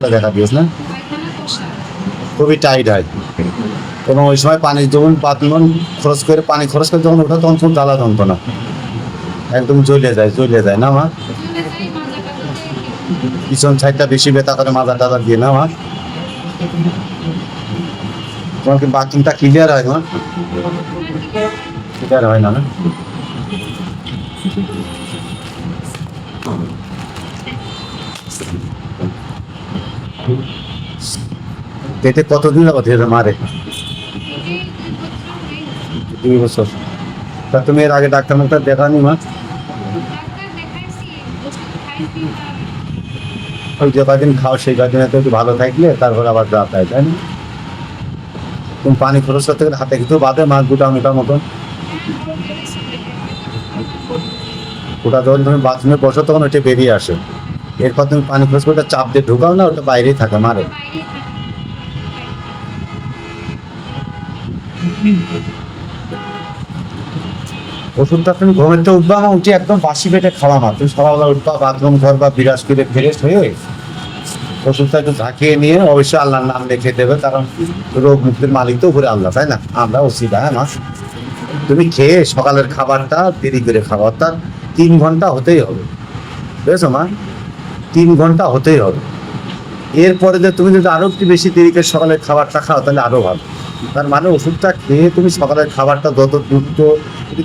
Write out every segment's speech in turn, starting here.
দেখা দিয়েছ, না? খুবই টাইট হয়। এবং ওই সময় পানি যখন পাতন খরচ করে পানি খরচ করে যখন ওঠা, তখন খুব জ্বালা যন্ত্রণা একদম জ্বলে যায় জ্বলে যায়, না মা? পিছন সাইডটা বেশি ব্যথা করে মাজা টাজা দিয়ে, না মা? তোমার কি বাথরুমটা ক্লিয়ার হয়, মা? ক্লিয়ার হয় না না? পেটে কতদিন যাব ধীরে মারে? দুই বছর। তা তুমি এর আগে ডাক্তার মাক্তার দেখানি মা? ওই যে কদিন খাও সেই কদিনে তো একটু ভালো থাকলে তারপর আবার যা তাই তাই না? তুমি পানি খরচ করতে গেলে হাতে কিন্তু বাদে মাছ গোটা মোটার মতন? ওটা যখন তুমি বাথরুমে বসো তখন ওইটা বেরিয়ে আসে। এরপর তুমি পানি খরচ করে চাপ দিয়ে ঢুকাও না, ওটা বাইরেই থাকে, মারে। ওষুধটা তুমি ঘুমের থেকে উঠবা না উঠে একদম বাসি পেটে খাওয়া না তুমি সকালবেলা উঠবা, বাথরুম করবা বিরাজ করে ফ্রেশ হয়ে ওষুধটা একটু ঝাঁকিয়ে নিয়ে অবশ্যই আল্লাহর নাম লিখে দেবে, কারণ রোগ মুক্তির মালিক তো উপরে আল্লাহ, তাই না? আমরা ওসিদা হ্যাঁ মা? তুমি খেয়ে সকালের খাবারটা দেরি করে খাওয়া, অর্থাৎ তিন ঘণ্টা হতেই হবে। বুঝেছ মা? তিন ঘণ্টা হতেই হবে। এরপরে যে তুমি যদি আরও একটু বেশি দেরি করে সকালের খাবারটা খাও, তাহলে আরও ভালো। তার মানে ওষুধটা খেয়ে তুমি সকালের খাবারটা যত দ্রুত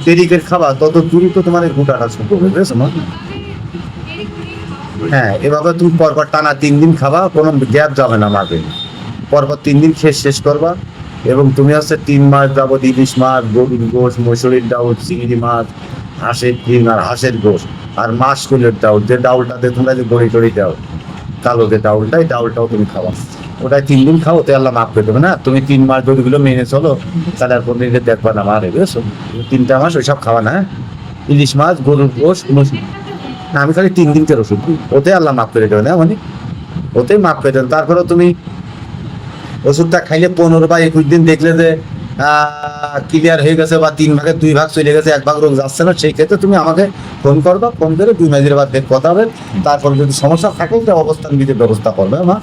দেরি করে খাবা, তত দ্রুত তোমার গোটাটা শুরু হবে, বুঝেছ হ্যাঁ এভাবে তুমি পরপর টানা তিন দিন খাবা, কোনো গ্যাপ যাবে না মাঝে পরপর তিন দিন খেয়ে শেষ করবা এবং তুমি হচ্ছে তিন মাস যাবত ইলিশ মাছ, গরুর গোশ, মসুরির ডাউল, চিংড়ি মাছ, হাঁসের ডিম আর হাঁসের গোশ। আর মাছ কুলের ডাউল, যে ডাউলটাতে তোমরা যে গড়ি টড়ি দাও, কালো যে ডাউলটা, এই ডাউলটাও তুমি খাওয়া ওটাই তিন দিন খাও তো আল্লাহ মাফ করে দেবে, না? তুমি তিন মাস যদি মেনে চলো, তাহলে আর কোনদিন দেখবা না, মারে, বুঝেছ? তিনটা মাস ওইসব খাওয়া না হ্যাঁ? ইলিশ মাছ, গরুর মসুর না, আমি খালি তিন দিনকে ওষুধ। ওতে আল্লাহ মাফ করে দেবেন না মানে? ওতেই মাফ করে দেবেন তারপরে তুমি ওষুধটা খাইলে পনেরো বা একুশ দিন দেখলে যে ক্লিয়ার হয়ে গেছে বা তিন ভাগের দুই ভাগ চলে গেছে, এক ভাগ রোগ যাচ্ছে না, সেই ক্ষেত্রে তুমি আমাকে ফোন করবা ফোন করে দুই মাসের বাদ কথা হবে, তারপর যদি সমস্যা থাকে তো অবস্থান বিধির ব্যবস্থা করবে, মা।